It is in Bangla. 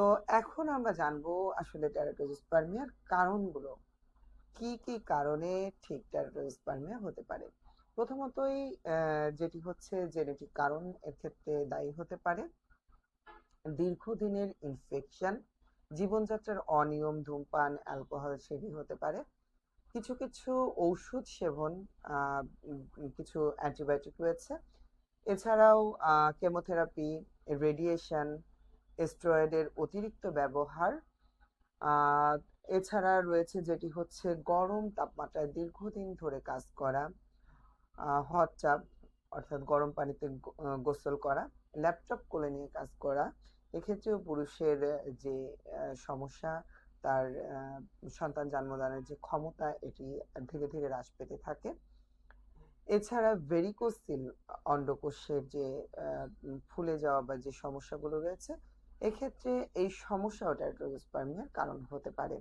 তো এখন আমরা জানব আসলে টেরাটোজোস্পার্মিয়ার কারণগুলো। কি, কি কারণে ঠিক টেরাটোজোস্পার্মিয়া হতে পারে? প্রথমতই যেটি হচ্ছে জেনেটিক কারণ এক্ষেত্রে দায়ী হতে পারে। দীর্ঘদিনের ইনফেকশন, জীবনযাত্রার অনিয়ম, ধূমপান, অ্যালকোহল সেবী হতে পারে। কিছু, কিছু ঔষধ সেবন, কিছু অ্যান্টিবায়োটিক রয়েছে। এছাড়াও কেমোথেরাপি, রেডিয়েশন, স্টেরয়েডের অতিরিক্ত ব্যবহার। এছাড়া রয়েছে যেটি হচ্ছে গরম তাপমাত্রায় দীর্ঘদিন ধরে কাজ করা, হট টাব অর্থাৎ গরম পানিতে গোসল করা, ল্যাপটপ কোলে নিয়ে কাজ করা। এক্ষেত্রেও পুরুষের যে সমস্যা তার সন্তান জন্মদানের যে ক্ষমতা এটি ধীরে, ধীরে হ্রাস পেতে থাকে। এছাড়া ভেরিকোসিল অন্ডকোষের যে ফুলে যাওয়া বা যে সমস্যাগুলো রয়েছে, এক্ষেত্রে এই সমস্যাও টেরাটোজোস্পার্মিয়ার কারণ হতে পারে।